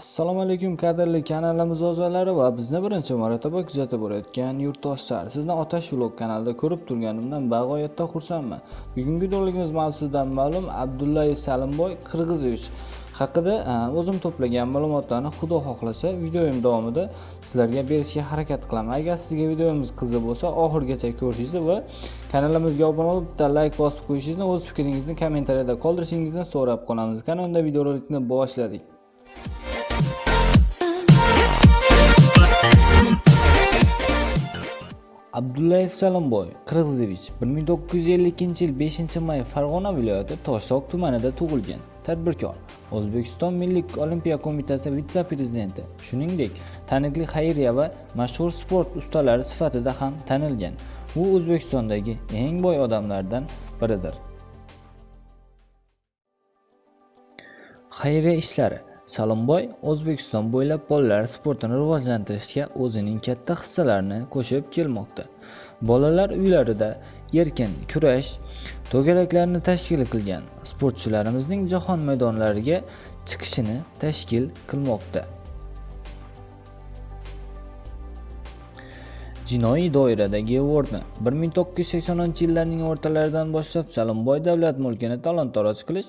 assalomu alaykum qadrli kanalimiz a'zolari va bizni birinchi marotaba kuzatib borayotgan yurtdoshlar. Sizni otash vlog kanalida ko'rib turganimdan bag'oyatda xursandman. Bugungi videoligimiz mavzusidan ma'lum abdullayev salimboy qirg'izovich haqida e, o'zim to'plagan ma'lumotlarni xudo xohlasa videoyim davomida sizlarga berishga harakat qilaman. Agar sizga videomiz qiziq bo'lsa oxirigacha ko'rishingizni va kanalimizga obuna bo'lib bitta layk bosib qo'yishingizni o'z fikringizni kommentariyada qoldirishingizni so'rab qolamiz. Qani unda videorolikni boshladik. Abdullayev salimboy qirg'izovich 1952 yil 5 may farg'ona viloyati toshloq tumanida tug'ilgan. Tadbirkor o'zbekiston milliy olimpiya qo'mitasi vitse-prezidenti. Shuningdek taniqli xayriya va mashhur sport ustalari sifatida ham tanilgan. U o'zbekistondagi eng boy odamlardan biridir. Xayriya ishlari. Salomboy O'zbekiston bo'ylab bolalar sportini rivojlantirishga o'zining katta hissalarini qo'shib kelmoqda. Bolalar uylarida erkin kurash to'garaklarini tashkil qilgan sportchilarimizning jahon maydonlariga chiqishini tashkil qilmoqda. Jinoiy doiradagi o'rni 1980-yillarning o'rtalaridan boshlab Salomboy davlat mulkini talon-toroj qilish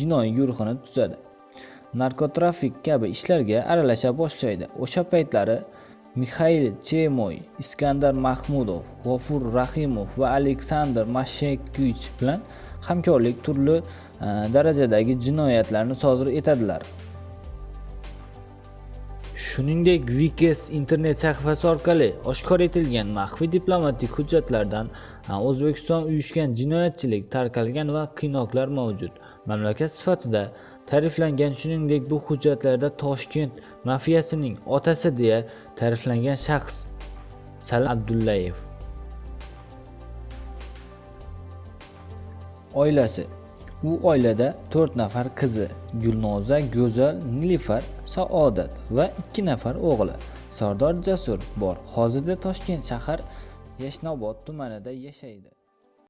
jinoiy guruhini tuzadi. Narkotrafik kabi ishlarga aralasha boshlaydi. O'sha paytlari Mixail Chemoy, Iskandar Mahmudov, G'ofur Rahimov va Aleksandr mashekich bilan hamkorlik turli e, darajadagi jinoyatlarni sodir etadilar. Shuningdek, Vikes internet sahifasi orqali oshkor etilgan maxfiy diplomatik hujjatlardan e, O'zbekiston uyushgan jinoyatchilik tarqalgan va qiynoqlar mavjud. Mamlakat sifatida ta'riflangan shuningdek bu hujjatlarda Toshkent mafiyasining otasi deya ta'riflangan shaxs Salim Abdullayev oilasi u oilada 4 nafar qizi Gulnoza, Go'zal, Nilufar, Saodat va 2 nafar o'g'li Sardor Jasur bor. Hozirda Toshkent shahar Yashnobod tumanida yashaydi.